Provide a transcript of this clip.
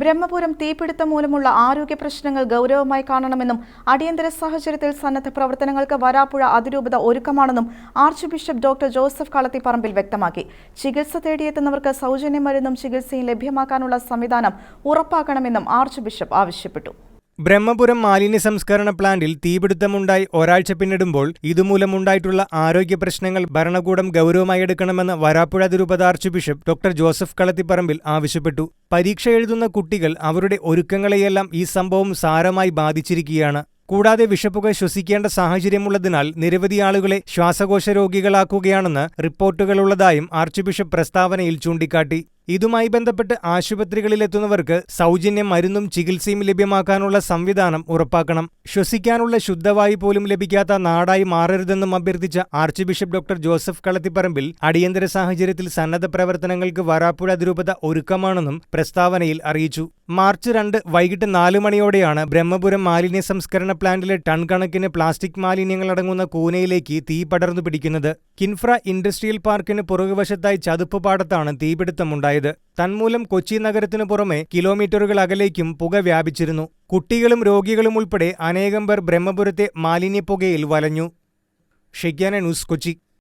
ബ്രഹ്മപുരം തീപിടുത്തം മൂലമുള്ള ആരോഗ്യ പ്രശ്നങ്ങൾ ഗൗരവമായി കാണണമെന്നും അടിയന്തര സാഹചര്യത്തിൽ സന്നദ്ധ പ്രവർത്തനങ്ങൾക്ക് വരാപ്പുഴ അതിരൂപത ഒരുക്കമാണെന്നും archbishop doctor Joseph Kalathiparambil വ്യക്തമാക്കി. ചികിത്സ തേടിയെത്തുന്നവർക്ക് സൗജന്യ മരുന്നും ചികിത്സയും ലഭ്യമാക്കാനുള്ള സംവിധാനം ഉറപ്പാക്കണമെന്നും ആർച്ച് ബിഷപ്പ് ആവശ്യപ്പെട്ടു. ബ്രഹ്മപുരം മാലിന്യ സംസ്കരണ പ്ലാന്റിൽ തീപിടുത്തമുണ്ടായി ഒരാഴ്ച പിന്നിടുമ്പോൾ ഇതുമൂലമുണ്ടായിട്ടുള്ള ആരോഗ്യ പ്രശ്നങ്ങൾ ഭരണകൂടം ഗൗരവമായി എടുക്കണമെന്ന് വരാപ്പുഴ തിരുപത archbishop doctor Joseph Kalathiparambil ആവശ്യപ്പെട്ടു. പരീക്ഷ എഴുതുന്ന കുട്ടികൾ അവരുടെ ഒരുക്കങ്ങളെയെല്ലാം ഈ സംഭവം സാരമായി ബാധിച്ചിരിക്കുകയാണ്. കൂടാതെ വിഷപ്പുക ശ്വസിക്കേണ്ട സാഹചര്യമുള്ളതിനാൽ നിരവധി ആളുകളെ ശ്വാസകോശ രോഗികളാക്കുകയാണെന്ന് റിപ്പോർട്ടുകളുള്ളതായും ആർച്ച് ബിഷപ്പ് പ്രസ്താവനയിൽ ചൂണ്ടിക്കാട്ടി. ഇതുമായി ബന്ധപ്പെട്ട് ആശുപത്രികളിലെത്തുന്നവർക്ക് സൗജന്യ മരുന്നും ചികിത്സയും ലഭ്യമാക്കാനുള്ള സംവിധാനം ഉറപ്പാക്കണം. ശ്വസിക്കാനുള്ള ശുദ്ധവായു പോലും ലഭിക്കാത്ത നാടായി മാറരുതെന്നും അഭ്യർത്ഥിച്ച archbishop doctor Joseph Kalathiparambil അടിയന്തര സാഹചര്യത്തിൽ സന്നദ്ധ പ്രവർത്തനങ്ങൾക്ക് വരാപ്പുഴ അതിരൂപത ഒരുക്കമാണെന്നും പ്രസ്താവനയിൽ അറിയിച്ചു. മാർച്ച് രണ്ട് വൈകിട്ട് നാല് മണിയോടെയാണ് ബ്രഹ്മപുരം മാലിന്യ സംസ്കരണ പ്ലാന്റിലെ ടൺ കണക്കിന് പ്ലാസ്റ്റിക് മാലിന്യങ്ങൾ അടങ്ങുന്ന കൂനയിലേക്ക് തീ പടർന്നു പിടിക്കുന്നത്. കിൻഫ്ര ഇൻഡസ്ട്രിയൽ പാർക്കിന് പുറകുവശത്തായി ചതുപ്പ് പാടത്താണ് തീപിടുത്തമുണ്ടായത്. തന്മൂലം കൊച്ചി നഗരത്തിനു പുറമെ കിലോമീറ്ററുകൾ അകലേക്കും പുക വ്യാപിച്ചിരുന്നു. കുട്ടികളും രോഗികളും ഉൾപ്പെടെ അനേകം പേർ ബ്രഹ്മപുരത്തെ മാലിന്യപ്പുകയിൽ വലഞ്ഞു. ഷിഗ്യാന ന്യൂസ് കൊച്ചി.